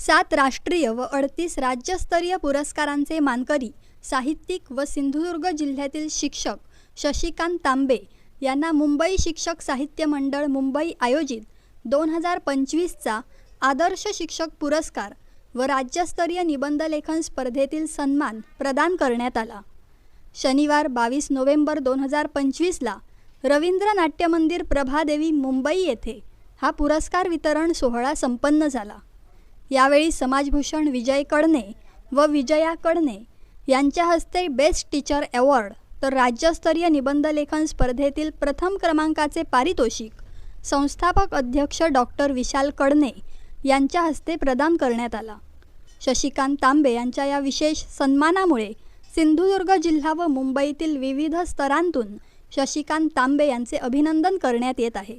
सात राष्ट्रीय व अडतीस राज्यस्तरीय पुरस्कारांचे मानकरी साहित्यिक व सिंधुदुर्ग जिल्ह्यातील शिक्षक शशिकांत तांबे यांना मुंबई शिक्षक साहित्य मंडळ मुंबई आयोजित दोन हजार पंचवीसचा आदर्श शिक्षक पुरस्कार व राज्यस्तरीय निबंधलेखन स्पर्धेतील सन्मान प्रदान करण्यात आला. शनिवार बावीस नोव्हेंबर दोन हजार पंचवीसला रवींद्र नाट्यमंदिर प्रभादेवी मुंबई येथे हा पुरस्कार वितरण सोहळा संपन्न झाला. यावेळी समाजभूषण विजय कडणे व विजया कडणे यांच्या हस्ते बेस्ट टीचर अवॉर्ड तर राज्यस्तरीय निबंधलेखन स्पर्धेतील प्रथम क्रमांकाचे पारितोषिक संस्थापक अध्यक्ष डॉक्टर विशाल कडणे यांच्या हस्ते प्रदान करण्यात आला. शशिकांत तांबे यांच्या या विशेष सन्मानामुळे सिंधुदुर्ग जिल्हा व मुंबईतील विविध स्तरांतून शशिकांत तांबे यांचे अभिनंदन करण्यात येत आहे.